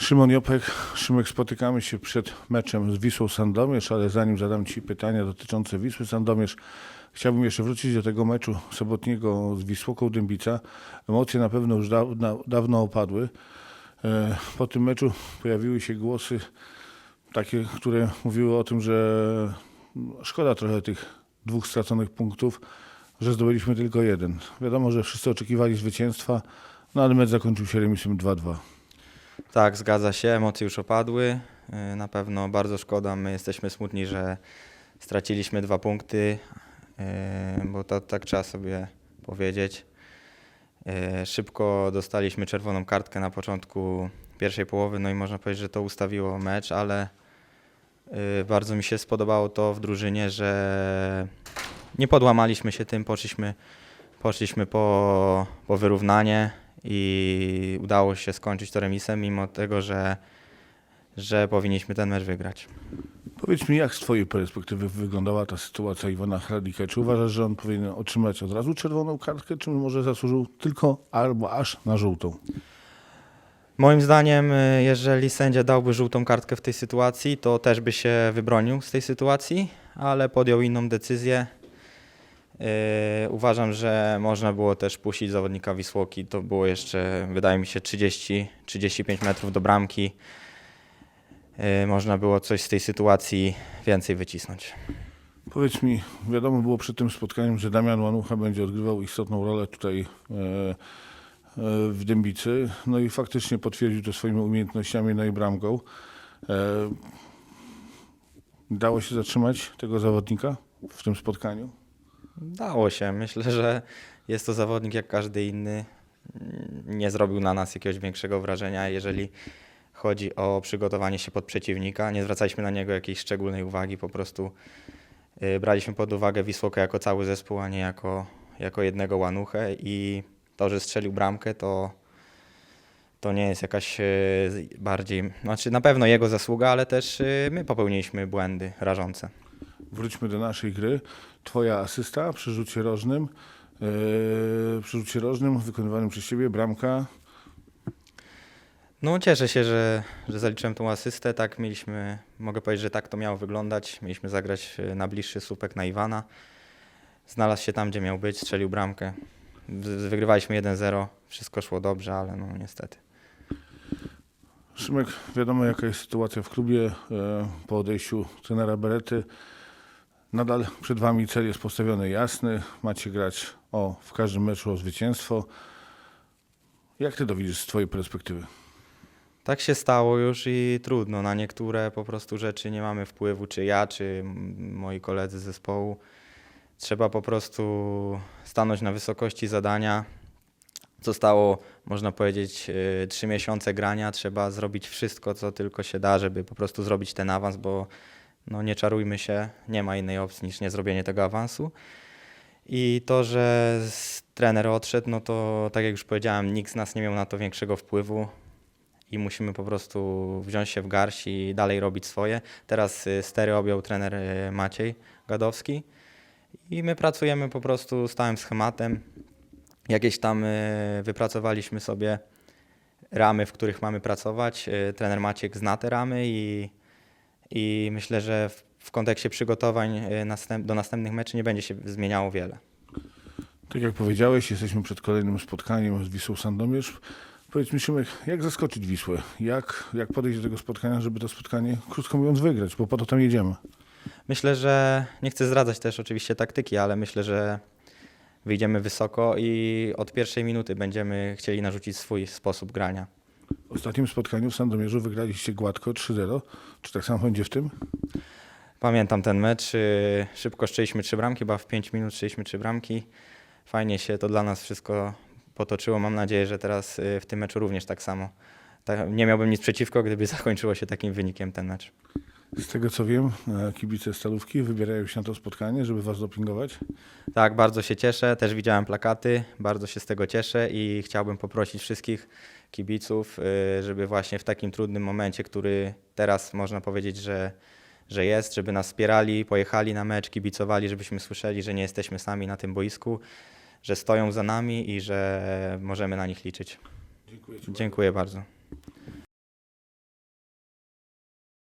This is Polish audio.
Szymon Jopek. Szymek, spotykamy się przed meczem z Wisłą Sandomierz, ale zanim zadam Ci pytania dotyczące Wisły Sandomierz, chciałbym jeszcze wrócić do tego meczu sobotniego z Wisłoką Dębica. Emocje na pewno już dawno opadły. E, Po tym meczu pojawiły się głosy takie, które mówiły o tym, że szkoda trochę tych dwóch straconych punktów, że zdobyliśmy tylko jeden. Wiadomo, że wszyscy oczekiwali zwycięstwa, no ale mecz zakończył się remisem 2-2. Tak, zgadza się, emocje już opadły. Yy, Na pewno bardzo szkoda, my jesteśmy smutni, że straciliśmy dwa punkty, yy, bo to tak trzeba sobie powiedzieć. Yy, Szybko dostaliśmy czerwoną kartkę na początku pierwszej połowy, no i można powiedzieć, że to ustawiło mecz, ale bardzo mi się spodobało to w drużynie, że nie podłamaliśmy się tym, poszliśmy, poszliśmy po, po wyrównanie i udało się skończyć to remisem, mimo tego, że, że powinniśmy ten mecz wygrać. Powiedz mi, jak z Twojej perspektywy wyglądała ta sytuacja Iwana Hradika? Czy uważasz, że on powinien otrzymać od razu czerwoną kartkę, czy może zasłużył tylko albo aż na żółtą? Moim zdaniem, y, jeżeli sędzia dałby żółtą kartkę w tej sytuacji, to też by się wybronił z tej sytuacji, ale podjął inną decyzję. Yy, uważam, że można było też puścić zawodnika Wisłoki. To było jeszcze, wydaje mi się, 30-35 metrów do bramki. Yy, można było coś z tej sytuacji więcej wycisnąć. Powiedz mi, wiadomo było przed tym spotkaniem, że Damian Łanucha będzie odgrywał istotną rolę tutaj e, e, w Dębicy. No i faktycznie potwierdził to swoimi umiejętnościami, no i bramką. E, dało się zatrzymać tego zawodnika w tym spotkaniu? Dało się. Myślę, że jest to zawodnik jak każdy inny. Nie zrobił na nas jakiegoś większego wrażenia, jeżeli chodzi o przygotowanie się pod przeciwnika. Nie zwracaliśmy na niego jakiejś szczególnej uwagi, po prostu y, braliśmy pod uwagę Wisłokę jako cały zespół, a nie jako, jako jednego łanuchę i to, że strzelił bramkę, to, to nie jest jakaś y, bardziej, znaczy na pewno jego zasługa, ale też y, my popełniliśmy błędy rażące. Wróćmy do naszej gry. Twoja asysta przy rzucie rożnym, e, przy rzucie rożnym wykonywanym przez Ciebie, bramka. No cieszę się, że, że zaliczyłem tą asystę. Tak mieliśmy, mogę powiedzieć, że tak to miało wyglądać. Mieliśmy zagrać e, na bliższy słupek na Iwana. Znalazł się tam, gdzie miał być, strzelił bramkę. Wygrywaliśmy 1-0, wszystko szło dobrze, ale no niestety. Szymek, wiadomo jaka jest sytuacja w klubie e, po odejściu trenera Berety. Nadal przed Wami cel jest postawiony jasny. Macie grać o, w każdym meczu o zwycięstwo. Jak Ty to widzisz z Twojej perspektywy? Tak się stało już i trudno. Na niektóre po prostu rzeczy nie mamy wpływu, czy ja, czy moi koledzy z zespołu. Trzeba po prostu stanąć na wysokości zadania. Zostało, można powiedzieć, y, trzy miesiące grania. Trzeba zrobić wszystko, co tylko się da, żeby po prostu zrobić ten awans, bo no nie czarujmy się, nie ma innej opcji niż nie zrobienie tego awansu. I to, że trener odszedł, no to tak jak już powiedziałem, nikt z nas nie miał na to większego wpływu i musimy po prostu wziąć się w garść i dalej robić swoje. Teraz y, stery objął trener y, Maciej Gadowski i my pracujemy po prostu stałym schematem. Jakieś tam y, wypracowaliśmy sobie ramy, w których mamy pracować. Trener Maciek zna te ramy i, i myślę, że w, w kontekście przygotowań y, następ, do następnych meczy nie będzie się zmieniało wiele. Tak jak powiedziałeś, jesteśmy przed kolejnym spotkaniem z Wisłą Sandomierz. Powiedz mi Szymek, jak zaskoczyć Wisłę? Jak, jak podejść do tego spotkania, żeby to spotkanie, krótko mówiąc, wygrać? Bo po to tam jedziemy. Myślę, że nie chcę zdradzać też oczywiście taktyki, ale myślę, że wyjdziemy wysoko i od pierwszej minuty będziemy chcieli narzucić swój sposób grania. W ostatnim spotkaniu w Sandomierzu wygraliście gładko 3-0. Czy tak samo będzie w tym? Pamiętam ten mecz, y, szybko szczeliśmy trzy bramki, chyba w 5 minut szczeliśmy trzy bramki. Fajnie się to dla nas wszystko potoczyło. Mam nadzieję, że teraz y, w tym meczu również tak samo. Tak, nie miałbym nic przeciwko, gdyby zakończyło się takim wynikiem ten mecz. Z tego co wiem, e, kibice Stalówki wybierają się na to spotkanie, żeby was dopingować. Tak, bardzo się cieszę. Też widziałem plakaty, bardzo się z tego cieszę i chciałbym poprosić wszystkich kibiców, y, żeby właśnie w takim trudnym momencie, który teraz można powiedzieć, że, że jest, żeby nas wspierali, pojechali na mecz, kibicowali, żebyśmy słyszeli, że nie jesteśmy sami na tym boisku, że stoją za nami i że możemy na nich liczyć. Dziękuję Ci. Dziękuję bardzo.